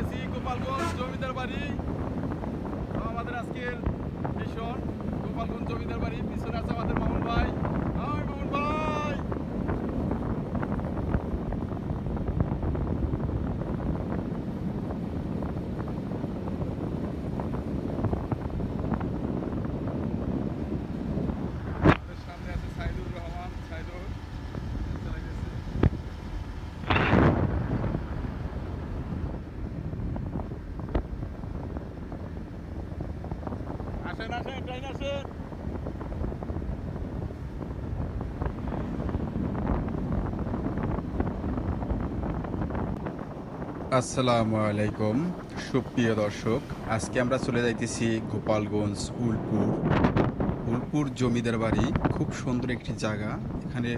যাইতেছি গোপালগঞ্জ জমিদার বাড়ি। আমাদের আজকের মিশন গোপালগঞ্জ জমিদার বাড়ি পিছনে আছে আমাদের আসসালামু আলাইকুম সুপ্রিয় দর্শক, আজকে আমরা চলে যাইতেছি গোপালগঞ্জ, উলপুর। উলপুর জমিদার বাড়ি, খুব সুন্দর একটি জায়গা। এখানে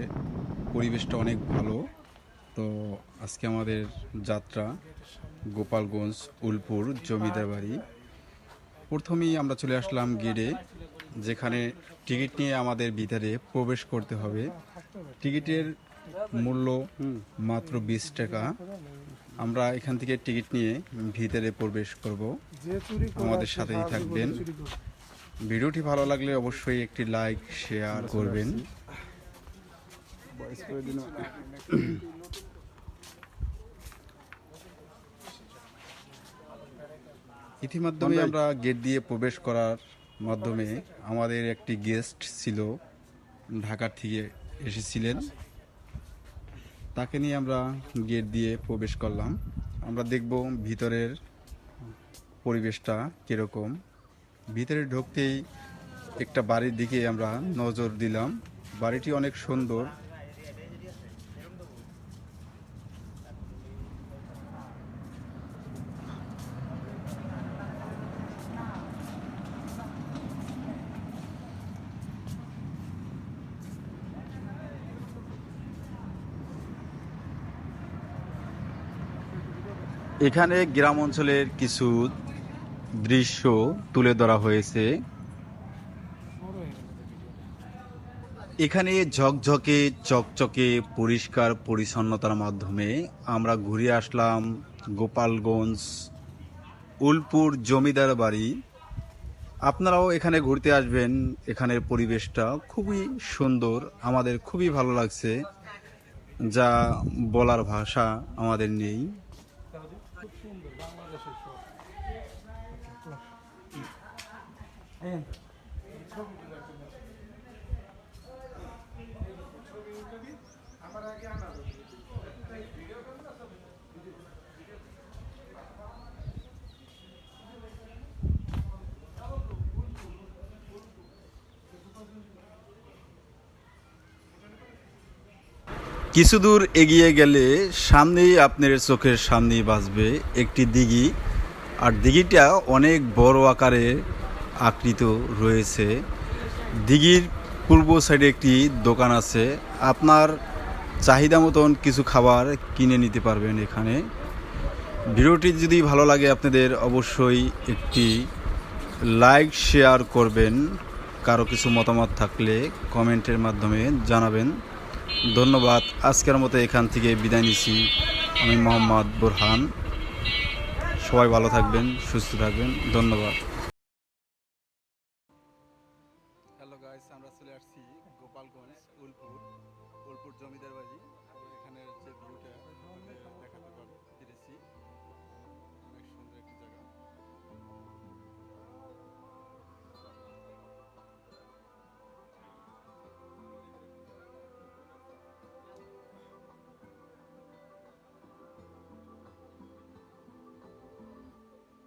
পরিবেশটা অনেক ভালো। তো আজকে আমাদের যাত্রা গোপালগঞ্জ, উলপুর জমিদার বাড়ি। প্রথমেই আমরা চলে আসলাম গেটে, যেখানে টিকিট নিয়ে আমাদের ভিতরে প্রবেশ করতে হবে। টিকিটের মূল্য মাত্র বিশ টাকা। আমরা এখান থেকে টিকিট নিয়ে ভিতরে প্রবেশ করব। আমাদের সাথেই থাকবেন। ভিডিওটি ভালো লাগলে অবশ্যই একটি লাইক, শেয়ার করবেন। ইতিমাধ্যমে আমরা গেট দিয়ে প্রবেশ করার মাধ্যমে আমাদের একটি গেস্ট ছিল ঢাকার থেকে এসেছিলেন। তাকে নিয়ে আমরা গেট দিয়ে প্রবেশ করলাম। আমরা দেখব ভিতরের পরিবেশটা কীরকম। ভিতরে ঢুকতেই একটা বাড়ির দিকে আমরা নজর দিলাম। বাড়িটি অনেক সুন্দর। এখানে গ্রাম অঞ্চলের কিছু দৃশ্য তুলে ধরা হয়েছে। এখানে ঝকঝকে, চকচকে, পরিষ্কার, পরিচ্ছন্নতার মাধ্যমে আমরা ঘুরে আসলাম গোপালগঞ্জ উলপুর জমিদার বাড়ি। আপনারাও এখানে ঘুরতে আসবেন। এখানের পরিবেশটা খুবই সুন্দর, আমাদের খুবই ভালো লাগছে। যা বলার ভাষা আমাদের নেই। খুব সুন্দর বাংলাদেশের সব কিছু দূর এগিয়ে গেলে সামনেই আপনার চোখের সামনেই বাসবে একটি দিঘি। আর দিঘিটা অনেক বড় আকারে আকৃত রয়েছে। দিঘির পূর্ব সাইডে একটি দোকান আছে। আপনার চাহিদা মতন কিছু খাবার কিনে নিতে পারবেন এখানে। ভিডিওটি যদি ভালো লাগে আপনাদের অবশ্যই একটি লাইক, শেয়ার করবেন। কারও কিছু মতামত থাকলে কমেন্টের মাধ্যমে জানাবেন। ধন্যবাদ। আজকের মতো এখান থেকে বিদায় নিছি আমি মোহাম্মদ বোরহান। সবাই ভালো থাকবেন, সুস্থ থাকবেন। ধন্যবাদ। হ্যালো গাইস আমরা চলে আসছি গোপালগঞ্জ, উলপুর। উলপুর জমিদার বাড়ি যে ভিউটা